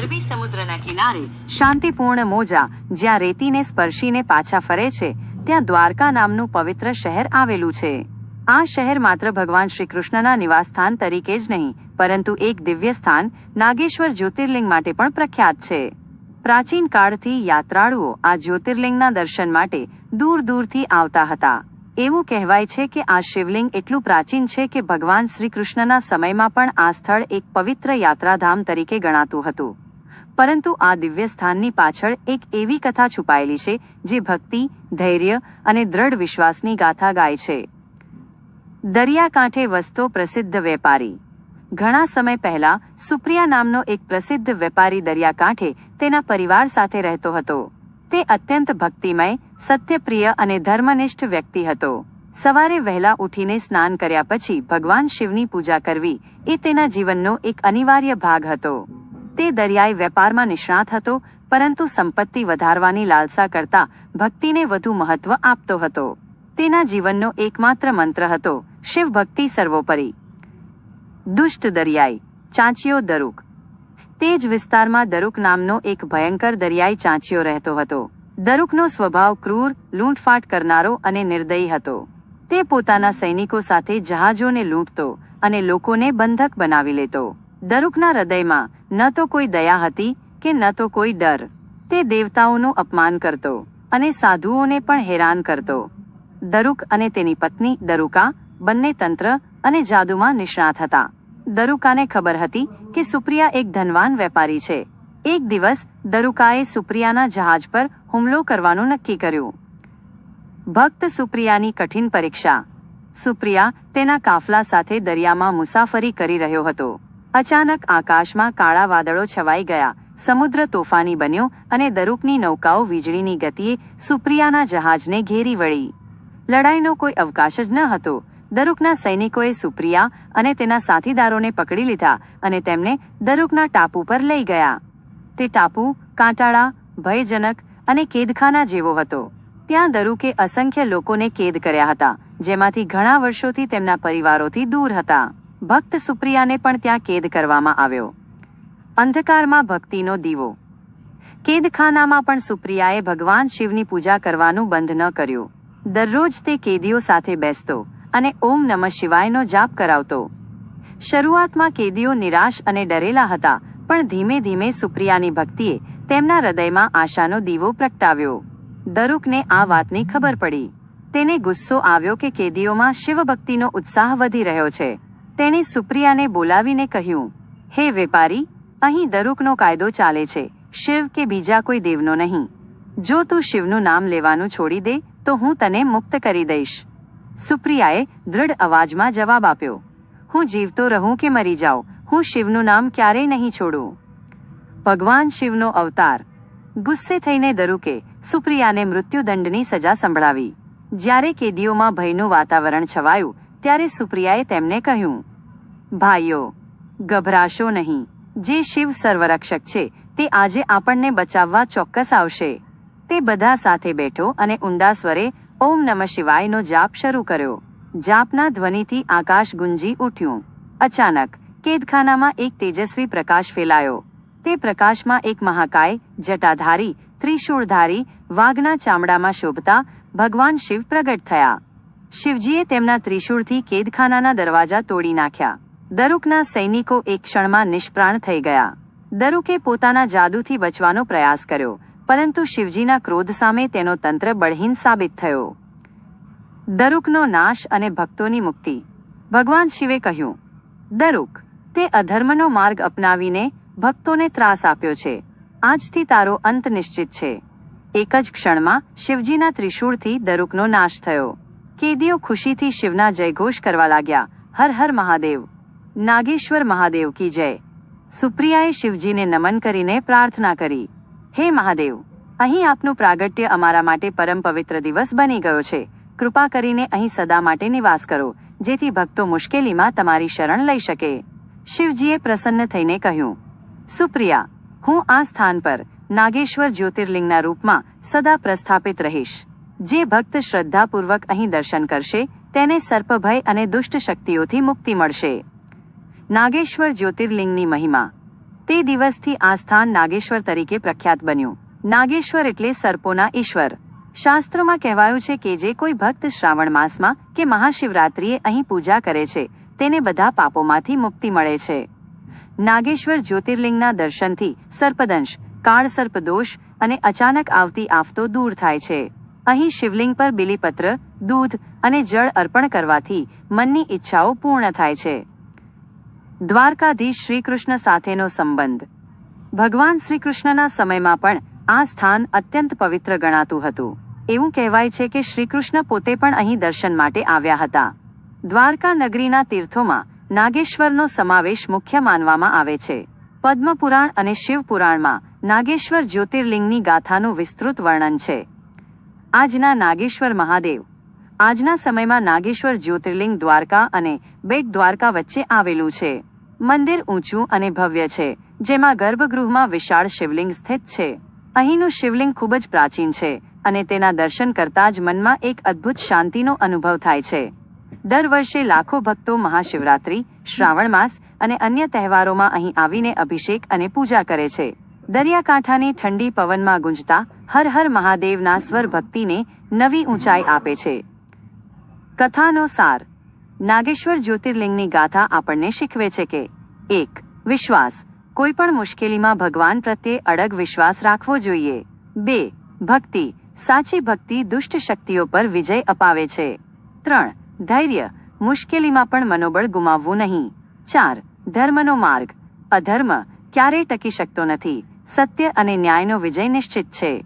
અરબી સમુદ્રના કિનારે શાંતિપૂર્ણ મોજા જ્યાં રેતીને સ્પર્શીને પાછા ફરે છે, ત્યાં દ્વારકા નામનું પવિત્ર શહેર આવેલું છે. આ શહેર માત્ર ભગવાન શ્રી કૃષ્ણના નિવાસસ્થાન તરીકે જ નહીં, પરંતુ એક દિવ્ય સ્થાન નાગેશ્વર જ્યોતિર્લિંગ માટે પણ પ્રખ્યાત છે. પ્રાચીન કાળથી યાત્રાળુઓ આ જ્યોતિર્લિંગના દર્શન માટે દૂર દૂરથી આવતા હતા. એવું કહેવાય છે કે આ શિવલિંગ એટલું પ્રાચીન છે કે ભગવાન શ્રી કૃષ્ણના સમયમાં પણ આ સ્થળ એક પવિત્ર યાત્રાધામ તરીકે ગણાતું હતું. પરંતુ આ દિવ્ય સ્થાનની પાછળ એક એવી કથા છુપાયેલી છે, જે ભક્તિ, ધૈર્ય અને દ્રઢ વિશ્વાસની ગાથા ગાય છે. દરિયાકાંઠે વસતો પ્રસિદ્ધ વેપારી. ઘણા સમય પહેલા સુપ્રિયા નામનો એક પ્રસિદ્ધ વેપારી દરિયાકાંઠે તેના પરિવાર સાથે રહેતો હતો. તે અત્યંત ભક્તિમય, સત્યપ્રિય અને ધર્મનિષ્ઠ વ્યક્તિ હતો. સવારે વહેલા ઉઠીને સ્નાન કર્યા પછી ભગવાન શિવની પૂજા કરવી એ તેના જીવનનો એક અનિવાર્ય ભાગ હતો. તે દરિયાઈ વેપારમાં નિષ્ણાત હતો, પરંતુ સંપત્તિ વધારવાની લાલસા કરતા ભક્તિને વધુ મહત્વ આપતો હતો. તેના જીવનનો એકમાત્ર મંત્ર હતો, શિવ ભક્તિ સર્વોપરી. દુષ્ટ દરિયાઈ, ચાંચિયો દરુક. તે જ વિસ્તારમાં દરુક નામનો એક ભયંકર દરિયાઈ ચાંચિયો રહેતો હતો. દરુકનો સ્વભાવ ક્રૂર, લૂંટફાટ કરનારો અને નિર્દયી હતો. તે પોતાના સૈનિકો સાથે જહાજોને લૂંટતો અને લોકોને બંધક બનાવી લેતો. દરુકના હૃદયમાં ન તો કોઈ દયા હતી કે ન તો કોઈ ડર. તે દેવતાઓનું અપમાન કરતો અને સાધુઓને પણ હેરાન કરતો. દરુક અને તેની પત્ની દરુકા બંને તંત્ર અને જાદુમાં નિષ્ણાત હતા. દરુકાને ખબર હતી કે સુપ્રિયા એક ધનવાન વેપારી છે. એક દિવસ દરુકાએ સુપ્રિયાના જહાજ પર હુમલો કરવાનું નક્કી કર્યું. ભક્ત સુપ્રિયાની કઠિન પરીક્ષા. સુપ્રિયા તેના કાફલા સાથે દરિયામાં મુસાફરી કરી રહ્યો હતો. અચાનક આકાશમાં કાળા વાદળો છવાઈ ગયા. સમુદ્ર તોફાની બન્યો અને દરુકની નૌકાઓ વીજળીની ગતિએ સુપ્રિયાના જહાજને ઘેરી વળી. લડાઈનો કોઈ અવકાશ જ ન હતો. દરુકના સૈનિકોએ સુપ્રિયા અને તેના સાથીદારોને પકડી લીધા અને તેમને દરુકના ટાપુ પર લઈ ગયા. તે ટાપુ કાંટાળા, ભયજનક અને કેદખાના જેવો હતો. ત્યાં દરુકે અસંખ્ય લોકોને કેદ કર્યા હતા, જેમાંથી ઘણા વર્ષોથી તેમના પરિવારોથી દૂર હતા. ભક્ત સુપ્રિયાને પણ ત્યાં કેદ કરવામાં આવ્યો. અંધકારમાં ભક્તિનો દીવો. કેદખાનામાં પણ સુપ્રિયાએ ભગવાન શિવની પૂજા કરવાનું બંધ ન કર્યું. દરરોજ તે કેદીઓ સાથે બેસતો અને ઓમ નમઃ શિવાયનો જાપ કરાવતો. શરૂઆતમાં કેદીઓ નિરાશ અને ડરેલા હતા, પણ ધીમે ધીમે સુપ્રિયાની ભક્તિએ તેમના હૃદયમાં આશાનો દીવો પ્રગટાવ્યો. દરુકને આ વાતની ખબર પડી. તેને ગુસ્સો આવ્યો કે કેદીઓમાં શિવભક્તિનો ઉત્સાહ વધી રહ્યો છે. તેણે સુપ્રિયાને બોલાવીને કહ્યું, હે વેપારી, અહીં દરુકનો કાયદો ચાલે છે, શિવ કે બીજા કોઈ દેવનો નહીં. જો તું શિવનું નામ લેવાનું છોડી દે, તો હું તને મુક્ત કરી દઈશ. સુપ્રિયાએ દૃઢ અવાજમાં જવાબ આપ્યો, હું જીવતો રહું કે મરી જાઉં, હું શિવનું નામ ક્યારેય નહીં છોડું. ભગવાન શિવનો અવતાર. ગુસ્સે થઈને દરુકે સુપ્રિયાને મૃત્યુદંડની સજા સંભળાવી. જ્યારે કેદીઓમાં ભયનું વાતાવરણ છવાયું, ત્યારે સુપ્રિયાએ તેમને કહ્યું ભાઈઓ, ગભરાશો નહીં. જે શિવ સર્વરક્ષક છે, તે આજે આપણને બચાવવા ચોક્કસ આવશે. તે બધા સાથે બેઠો અને ઊંડા સ્વરે ઓમ નમઃ શિવાયનો જાપ શરૂ કર્યો. જાપના ધ્વનિથી આકાશ ગુંજી ઉઠ્યું. અચાનક કેદખાનામાં એક તેજસ્વી પ્રકાશ ફેલાયો. તે પ્રકાશમાં એક મહાકાય, જટાધારી, ત્રિશૂળધારી વાઘના ચામડામાં શોભતા ભગવાન શિવ પ્રગટ થયા. શિવજીએ તેમના ત્રિશૂળથી કેદખાનાના દરવાજા તોડી નાખ્યા. દરુકના સૈનિકો એક ક્ષણમાં નિષ્પ્રાણ થઈ ગયા. દરુકે પોતાના જાદુથી બચવાનો પ્રયાસ કર્યો, પરંતુ શિવજીના ક્રોધ સામે તેનો તંત્ર બળહીન સાબિત થયો. દરુકનો નાશ અને ભક્તોની મુક્તિ. ભગવાન શિવે કહ્યું, દરુક, તે અધર્મનો માર્ગ અપનાવીને ભક્તોને ત્રાસ આપ્યો છે. આજથી તારો અંત નિશ્ચિત છે. એક જ ક્ષણમાં શિવજીના ત્રિશૂળથી દરુકનો નાશ થયો. કેદીઓ ખુશીથી શિવના જયઘોષ કરવા લાગ્યા, હર હર મહાદેવ. નાગેશ્વર મહાદેવ કી જય સુપ્રિયાએ શિવજીને નમન કરીને પ્રાર્થના કરી હે મહાદેવ અહીં આપનું પ્રાગટ્ય અમારા માટે પરમ પવિત્ર દિવસ બની ગયો છે। કૃપા કરીને અહીં સદા માટે નિવાસ કરો, જેથી ભક્તો મુશ્કેલીમાં તમારી શરણ લઈ શકે। શિવજીએ પ્રસન્ન થઈને કહ્યું, સુપ્રિયા, હું આ સ્થાન પર નાગેશ્વર જ્યોતિર્લિંગના રૂપમાં સદા પ્રસ્થાપિત રહીશ। જે ભક્ત શ્રદ્ધાપૂર્વક અહીં દર્શન કરશે, તેને સર્પભય અને દુષ્ટ શક્તિઓથી મુક્તિ મળશે। નાગેશ્વર જ્યોતિર્લિંગની મહિમા. તે દિવસથી આ સ્થાન નાગેશ્વર તરીકે પ્રખ્યાત બન્યું. નાગેશ્વર એટલે સર્પોના ઈશ્વર. શાસ્ત્રોમાં કહેવાયું છે કે જે કોઈ ભક્ત શ્રાવણ માસમાં કે મહાશિવરાત્રિએ અહીં પૂજા કરે છે, તેને બધા પાપોમાંથી મુક્તિ મળે છે. નાગેશ્વર જ્યોતિર્લિંગના દર્શનથી સર્પદંશ કાળ સર્પદોષ અને અચાનક આવતી આફતો દૂર થાય છે. અહીં શિવલિંગ પર બિલીપત્ર, દૂધ અને જળ અર્પણ કરવાથી મનની ઈચ્છાઓ પૂર્ણ થાય છે. દ્વારકાધીશ શ્રીકૃષ્ણ સાથેનો સંબંધ. ભગવાન શ્રીકૃષ્ણના સમયમાં પણ આ સ્થાન અત્યંત પવિત્ર ગણાતું હતું. એવું કહેવાય છે કે શ્રીકૃષ્ણ પોતે પણ અહીં દર્શન માટે આવ્યા હતા. દ્વારકા નગરીના તીર્થોમાં નાગેશ્વરનો સમાવેશ મુખ્ય માનવામાં આવે છે. પદ્મપુરાણ અને શિવપુરાણમાં નાગેશ્વર જ્યોતિર્લિંગની ગાથાનું વિસ્તૃત વર્ણન છે. આજના નાગેશ્વર મહાદેવ. આજના સમયમાં નાગેશ્વર જ્યોતિર્લિંગ દ્વારકા અને બેટ દ્વારકા વચ્ચે આવેલું છે. મંદિર ઊંચું અને ભવ્ય છે, જેમાં ગર્ભગૃહમાં વિશાળ શિવલિંગ સ્થિત છે. અહીંનું શિવલિંગ ખૂબ જ પ્રાચીન છે અને તેના દર્શન કરતા જ મનમાં એક અદ્ભુત શાંતિનો અનુભવ થાય છે. દર વર્ષે લાખો ભક્તો મહાશિવરાત્રિ, શ્રાવણ માસ અને અન્ય તહેવારોમાં અહીં આવીને અભિષેક અને પૂજા કરે છે. દરિયાકાંઠાની ઠંડી પવનમાં ગુંજતા હર હર મહાદેવના સ્વર ભક્તિને નવી ઊંચાઈ આપે છે. કથાનો સાર નાગેશ્વર જ્યોતિર્લિંગની ગાથા આપણને શીખવે છે કે, એક, વિશ્વાસ. કોઈ પણ મુશ્કેલીમાં ભગવાન પ્રત્યે અડગ વિશ્વાસ રાખવો જોઈએ. બે, ભક્તિ. સાચી ભક્તિ દુષ્ટ શક્તિઓ પર વિજય અપાવે છે. ત્રણ, ધૈર્ય. મુશ્કેલીમાં પણ મનોબળ ગુમાવવું નહીં. ચાર, ધર્મનો માર્ગ. અધર્મ ક્યારેય ટકી શકતો નથી. સત્ય અને ન્યાયનો વિજય નિશ્ચિત છે.